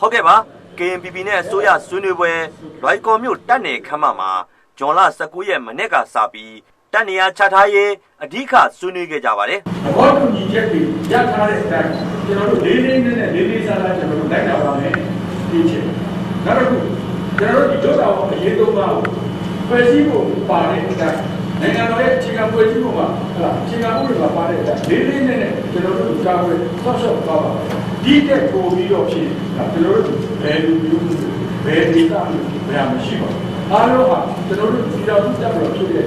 ဟုတ်ကဲ့ပါ KNPP နဲ့အစိုးရဆွေးနွေးပွဲလွိုင်ကော်မြို့တပ်နယ်ခမ်းမမှာဂျွန်လ19ရက်မနေ့ကစပြီးတပ်နေရာချထားရေးအဓိကဆွေးနွေးခဲ့ကြပါတယ်သဘောတူညီချက်တွေရထားတဲ့အတိုင်းကျွန်တော်တို့လေးလေးနက်နက်လေးလေးစားစားကျွန်တော်တို့လိုက်တာပါမယ်ဒီချက်နောက်တစ်ခုကျွန်တော်တို့ဒီဒုတာဝန်အရေးသုံးပါးကိုဖွဲ့စည်းဖို့ပါတဲ့အတိုင်း နိုင်ငံတော်ရဲ့အခြေခံဖွဲ့စည်းပုံမှာဟုတ်လားအခြေခံဥပဒေမှာပါတဲ့အတိုင်းလေးလေးနက်နက်ကျွန်တော်တို့ကာကွယ်ဆော့ဆော့ပါပါဒီတက်ပို့ပြီးတော့ဖြစ်ဒါကျွန်တော်တို့ဘယ်လူမျိုးဘယ်ဒေသမျိုးဘယ်မှာရှိပါအားလုံးဟာကျွန်တော်တို့ဒီတော်တက်ပြီးတော့ဖြစ်တဲ့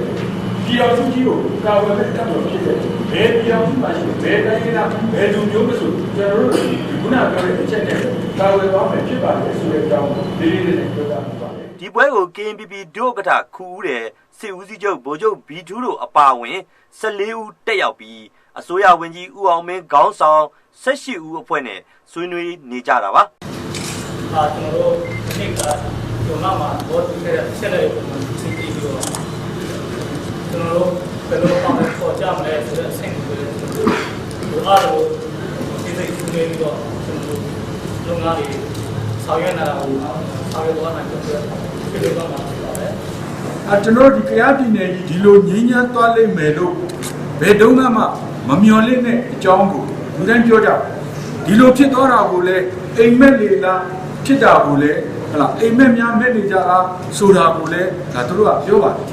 ပြည်တော်စုကြီးကိုကာဝယ်မဲ့တပ်တော်ဖြစ်တဲ့ဘယ်ပြည်တော်စုမှရှိဘယ်တိုင်းကဘယ်လူမျိုးမဆိုကျွန်တော်တို့ခုနပြောတဲ့အချက်နဲ့ကာဝယ်သွားမယ်ဖြစ်ပါတယ်ဆိုတဲ့အကြောင်းလေးလေးနဲ့ပြောတာပါပါတယ် ဒီပွဲကို KNPP ဒုဥက္ကဋ္ဌခူဦးတဲ့စစ်ဦးစီးချုပ်ဗိုလ်ချုပ်ဘီထူးတို့အပါအဝင်14ဦးတက်ရောက်ပြီးအစိုးရဝန်ကြီးဦးအောင်မင်းခေါင်းဆောင်18ဦးအဖွဲ့နဲ့ဆွေးနွေးနေကြတာပါအာကျွန်တော်တို့ဒီနေ့ကကျွန်တော်မှာဘောတူခဲ့တဲ့ဆက်လက်ကိုသိသိပြီးတော့ကျွန်တော်တို့ဘယ်လိုအောင်ပေါ်ကြမလဲဆိုတဲ့အဆင့်ကိုကျွန်တော်တို့ဒီအားလုံးသိသိဆွေးနွေးပြီးတော့ကျွန်တော်တို့လုပ်ငန်းတွေဆောင်ရွက်နေတာကို ဆောင်ရွက်သွားနိုင်ကြတဲ့ပြည်သူ့ဘာမှဖြစ်ပါတယ်အဲကျွန်တော်တို့ဒီကရားပြည်နယ်ကြီးဒီလိုငြိမ်းချမ်းသွားလိမ့်မယ်လို့ဘယ်တုန်းကမှမမျှော်လင့်တဲ့အကြောင်းကိုလူတိုင်းပြောကြတယ်ဒီလိုဖြစ်သွားတာကိုလည်းအိမ်မက်လေလားဖြစ်တာကိုလည်းဟလာအိမ်မက်များမဲ့နေကြတာဆိုတာကိုလည်းဒါတို့ကပြောပါတယ်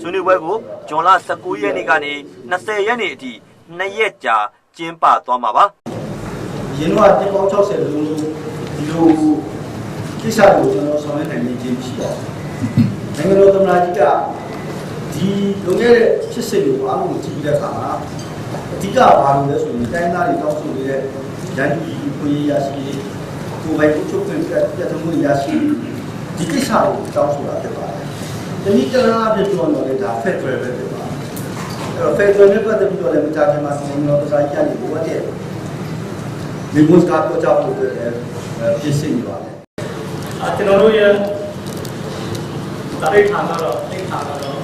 ဆွေးနွေးပွဲကိုဂျွန်လ19ရက်နေ့ကနေ20ရက်နေ့အထိ2ရက်ကြာကျင်းပသွားမှာပါ ရင်းတော့တက်ပေါင်း60လုံးလုံးဒီလိုကိစ္စကိုကျွန်တော်ဆောင်ရွက်နိုင်နေခြင်းရှိပါတယ်။နိုင်ငံတော်သမ္မတကြီးကဒီလုံခဲ့တဲ့ဖြစ်စဉ်ကိုအားလုံးကိုကြည့်ပြီးတဲ့အခါမှာအဓိကဘာလို့လဲဆိုရင်တိုင်းသားတွေတောင်းဆိုနေတဲ့ရန်သူကြီးကိုရရရှိကိုယ်ပိုင်ကိုချုပ်ခွင့်ပြတ်မှုရရှိဒီကိစ္စကိုတောင်းဆိုတာဖြစ်ပါတယ်။တနည်းတလန်းအဖြစ်ပြောတော့လေဒါ Federal ပဲဖြစ်ပါတယ်။အဲ့တော့ Federal နဲ့ပတ်သက်ပြီးတော့လည်းမကြာခင်မှာစီမံတော်တရားကြီးကနေဘဝတည်း ဒီကုစကားပြောကြဖို့အတွက်လည်းဖြစ်စီနေပါတယ်အာကျွန်တော်တို့ရဲ့တာရိဌာနတော့တိဌာနတော့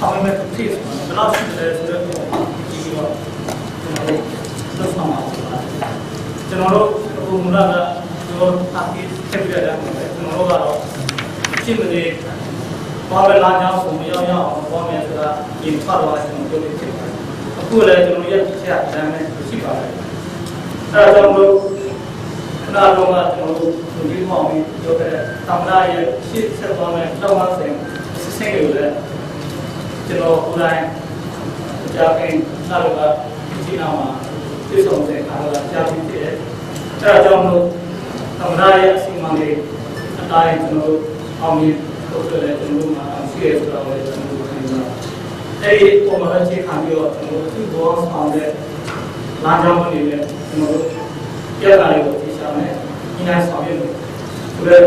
အောင်မဲ့ဖြစ်ဘယ်လောက်ရှိလဲဆိုတော့ဒီတော့ကျွန်တော်တို့လုပ်ဆောင်ပါကျွန်တော်တို့ဘုံမလာကကျွန်တော်အကိဆက်ပြရတယ်ကျွန်တော်တို့ကတော့ဖြစ်မနေဘာပဲလာကြအောင်မရောက်ရအောင်ဘာမှဆိုတာဒီဖတ်တော့ကျွန်တော်တို့ဖြစ်ပါတယ်အခုလည်းကျွန်တော်ရဲ့ဖြစ်ချက်အတိုင်းပဲရှိပါတယ် အဲဒါကြောင့်မို့ခဏလုံးကကျွန်တော်တို့လူကြီးမောင်ပြီးပြောခဲ့တဲ့သမ္မတရဲ့ရှေ့ဆက်သွားမယ့်တောင်းပန်စဉ်စစ်စစ်တွေကိုလည်းကျွန်တော်ကိုယ်တိုင်ကြားခင်လာတော့ကဒီနာမှာပြည်စုံတဲ့အားလုံးကြားပြီးဖြစ်တယ်။အဲဒါကြောင့်မို့သမ္မတရဲ့အစီအမံတွေအတိုင်းကျွန်တော်တို့အောင်မြင်ဖို့ဆိုလည်းကျွန်တော်တို့မှာရှိရဆိုတော့လည်းကျွန်တော်တို့ခံစားအဲဒီပုံမှန်အခြေခံပြီးတော့ကျွန်တော်တို့သူ့ဘောဆောင်တဲ့ လမ်းကြောင်းတွေနဲ့ကျွန်တော်တို့ ပြဿနာတွေကိုသိချင်တယ်။ဒီနိုင်ဆောင်ရွက်လို့ဒီလို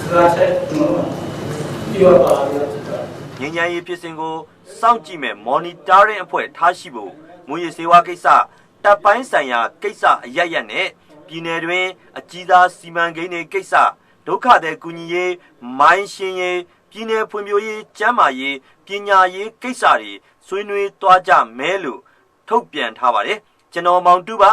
စကားချက်ကျွန်တော်တို့ပြောပါရစေ။ ငញ្ញမ်းရေးဖြစ်စဉ်ကိုစောင့်ကြည့်မဲ့ monitoring အဖွဲ့ထားရှိဖို့ငွေရစေဝါကိစ္စတပ်ပိုင်းဆိုင်ရာကိစ္စအရရက်နဲ့ပြည်내တွင် အကြီးသားစီမံကိန်းတွေကိစ္စဒုက္ခသည်ကူညီရေးမိုင်းရှင်းရေးပြည်내ဖွံ့ဖြိုးရေးကျန်းမာရေးပညာရေးကိစ္စတွေဆွေးနွေးသွားကြမဲလို့ ထုတ်ပြန်ထားပါတယ်ကျွန်တော်မောင်တူပါ